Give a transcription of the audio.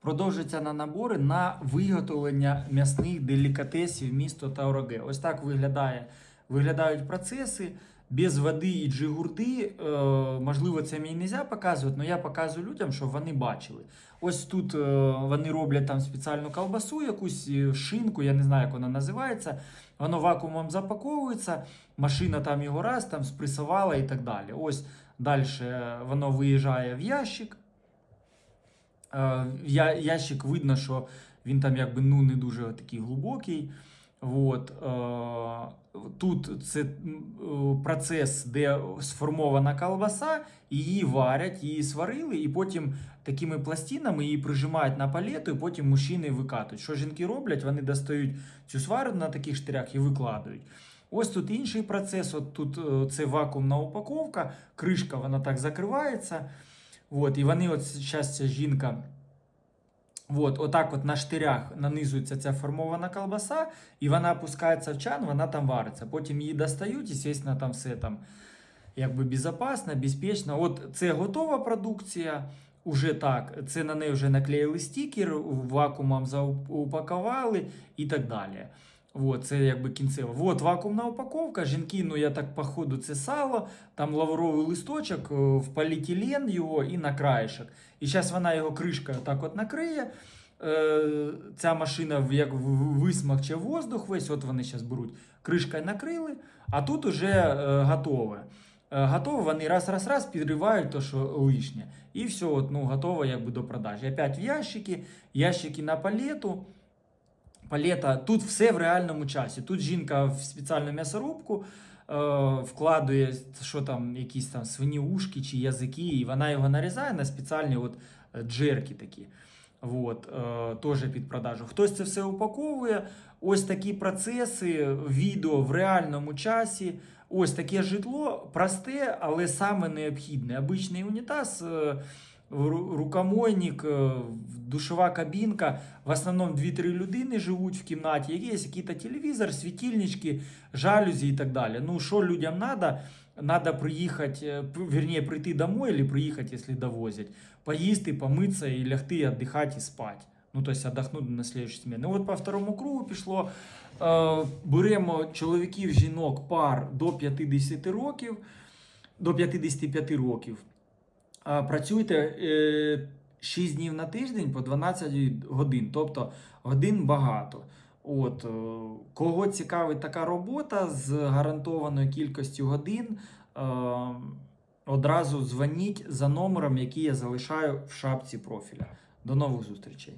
продовжується на набори на виготовлення м'ясних делікатесів місто Таураге. Ось так виглядає, виглядають процеси. Без води і джигурди, е, можливо, це мені не можна показувати, але я показую людям, щоб вони бачили. Ось тут е, вони роблять там спеціальну колбасу, якусь е, шинку, я не знаю, як вона називається. Воно вакуумом запаковується, машина там його раз там спресувала і так далі. Ось далі воно виїжджає в ящик. Е, я, ящик видно, що він там якби ну не дуже такий глибокий. Вот. Е, Тут це е, процес, де сформована колбаса, її варять, її сварили, і потім такими пластинами її прижимають на палету, і потім мужчини викатують. Що жінки роблять? Вони достають цю свару на таких штирях і викладають. Ось тут інший процес. От тут це вакуумна упаковка, кришка вона так закривається. От, і вони, от зараз ця жінка. От, отак от на штирях нанизується ця формована колбаса, і вона опускається в чан, вона там вариться. Потім її достають, і, звісно, там все там якби безпечно, безпечно. От це готова продукція. Уже так, це на неї вже наклеїли стікер, вакуумом заупакували і так далі. От, це якби кінцево. От вакуумна упаковка. Жінки, ну я так походу, це сало, там лавровий листочок, е, в поліетилен його і на краєшок. І зараз вона його кришкою так от накриє. Е, Ця машина як висмакче воздух весь, от вони зараз беруть, кришкою накрили, а тут уже е, готове. Е, Готово, вони раз-раз-раз підривають то, що лишнє. І все, от, ну, готово якби до продажі. Опять в ящики, ящики на палету. Палета, тут все в реальному часі. Тут жінка в спеціальну м'ясорубку е, вкладує, що там, якісь там свині ушки чи язики, і вона його нарізає на спеціальні от, е, джерки такі. Вот, е, теж під продажу. Хтось це все упаковує. Ось такі процеси, відео в реальному часі. Ось таке житло просте, але саме необхідне. Обичний унітаз, е, рукомойник, е, душова кабінка. В основному 2-3 людини живуть в кімнаті. Є якийсь телевізор, світильнички, жалюзі і так далі. Ну, що людям треба? Надо приїхати, е, вернее, прийти домой или приїхати, якщо довозять, поїсти, помитися і лягти, віддихати і спати. Ну, тобто віддохнути на слідчу зміну. От по второму кругу пішло. Е, беремо чоловіків, жінок, пар до 50 років, до 55 років. Е, працюйте е, 6 днів на тиждень по 12 годин, тобто годин багато. От, е, кого цікавить така робота з гарантованою кількістю годин, е, одразу дзвоніть за номером, який я залишаю в шапці профіля. До нових зустрічей!